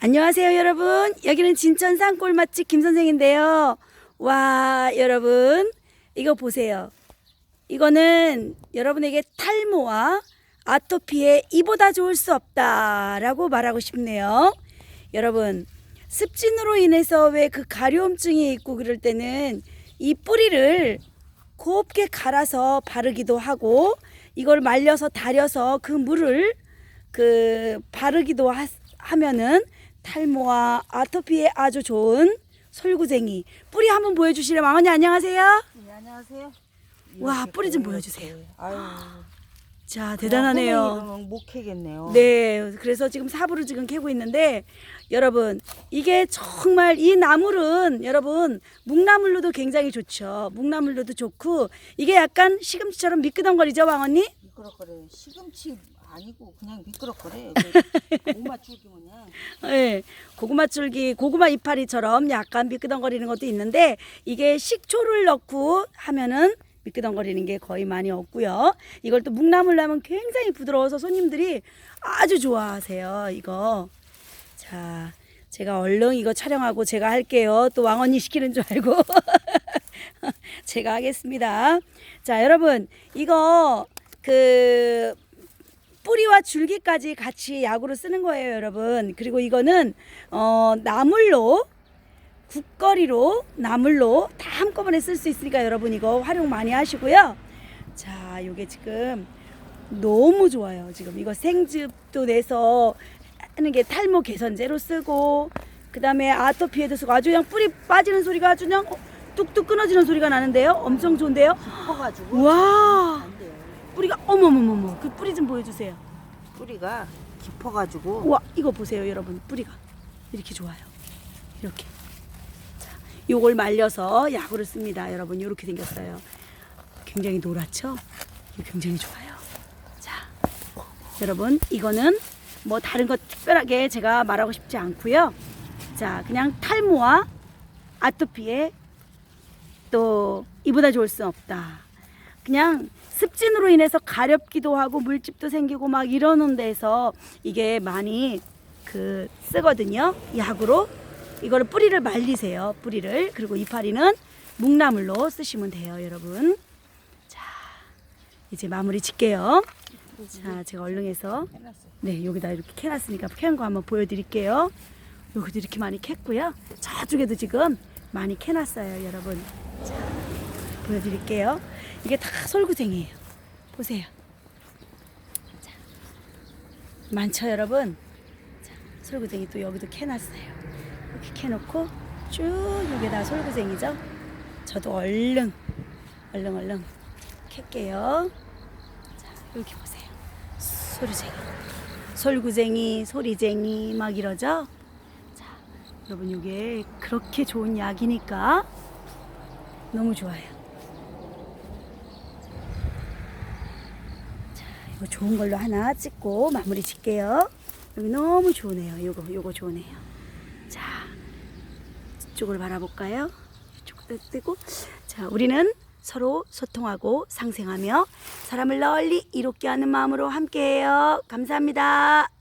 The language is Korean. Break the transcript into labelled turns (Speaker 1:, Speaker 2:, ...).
Speaker 1: 안녕하세요, 여러분. 여기는 진천 산골 맛집 김 선생인데요. 와, 여러분. 이거 보세요. 이거는 여러분에게 탈모와 아토피에 이보다 좋을 수 없다 라고 말하고 싶네요. 여러분, 습진으로 인해서 왜 그 가려움증이 있고 그럴 때는 이 뿌리를 곱게 갈아서 바르기도 하고 이걸 말려서 달여서 그 물을 그 바르기도 하, 하면은 탈모와 아토피에 아주 좋은 솔구쟁이 뿌리 한번 보여주시래 마언니 안녕하세요.
Speaker 2: 네, 안녕하세요.
Speaker 1: 와, 뿌리 좀. 보여주세요.
Speaker 2: 아유,
Speaker 1: 자 대단하네요.
Speaker 2: 못 캐겠네요.
Speaker 1: 네, 그래서 지금 사부를 지금 캐고 있는데 여러분 이게 정말 이 나물은 여러분 묵나물로도 굉장히 좋죠. 묵나물로도 좋고 이게 약간 시금치처럼 미끄덩거리죠, 왕언니?
Speaker 2: 미끄럽거려. 시금치 아니고 그냥 미끄럽거려. 고마 줄기 뭐냐.
Speaker 1: 네, 고구마 줄기, 고구마 이파리처럼 약간 미끄덩거리는 것도 있는데 이게 식초를 넣고 하면은 미끄덩거리는 게 거의 많이 없고요. 이걸 또 묵나물로 하면 굉장히 부드러워서 손님들이 아주 좋아하세요. 이거. 자, 제가 얼른 이거 촬영하고 제가 할게요. 또 왕언니 시키는 줄 알고. 제가 하겠습니다. 자, 여러분, 이거 그 뿌리와 줄기까지 같이 약으로 쓰는 거예요, 여러분. 그리고 이거는 어, 나물로 국거리로 나물로 다 한꺼번에 쓸 수 있으니까 여러분 이거 활용 많이 하시고요. 자, 요게 지금 너무 좋아요. 지금 이거 생즙도 내서 하는 게 탈모 개선제로 쓰고 그다음에 아토피에도 쓰고 아주 그냥 뿌리 빠지는 소리가 아주 그냥 뚝뚝 끊어지는 소리가 나는데요. 엄청 좋은데요.
Speaker 2: 깊어가지고
Speaker 1: 와,
Speaker 2: 안 돼요.
Speaker 1: 뿌리가 어머머머머. 그 뿌리 좀 보여주세요.
Speaker 2: 뿌리가 깊어가지고.
Speaker 1: 와 이거 보세요 여러분. 뿌리가. 이렇게 좋아요. 이렇게. 자 요걸 말려서 약으로 씁니다 여러분. 이렇게 생겼어요. 굉장히 노랗죠? 이거 굉장히 좋아요. 자 여러분 이거는 뭐 다른 거 특별하게 제가 말하고 싶지 않고요. 자 그냥 탈모와 아토피에 또 이보다 좋을 수 없다 그냥 습진으로 인해서 가렵기도 하고 물집도 생기고 막 이러는 데서 이게 많이 그 쓰거든요. 약으로 이거를 뿌리를 말리세요. 뿌리를 그리고 이파리는 묵나물로 쓰시면 돼요, 여러분. 자, 이제 마무리 짓게요. 자, 제가 얼른해서. 네 여기다 이렇게 캐놨으니까 캐는 거 한번 보여드릴게요. 여기도 이렇게 많이 캤고요. 저쪽에도 지금 많이 캐놨어요, 여러분. 자, 보여드릴게요. 이게 다 솔구쟁이에요. 보세요. 자, 많죠, 여러분? 자, 솔구쟁이 또 여기도 캐놨어요. 이렇게 캐놓고 쭉 여기다 솔구쟁이죠. 저도 얼른, 얼른, 얼른 캘게요. 자, 여기 보세요. 소리쟁이. 솔구쟁이, 소리쟁이 막 이러죠? 자, 여러분 이게 그렇게 좋은 약이니까 너무 좋아요. 이거 좋은 걸로 하나 찍고 마무리 짓게요. 여기 너무 좋네요. 요거 요거 좋네요. 자, 이쪽을 바라볼까요? 이쪽도 뜨고. 자, 우리는 서로 소통하고 상생하며 사람을 널리 이롭게 하는 마음으로 함께해요. 감사합니다.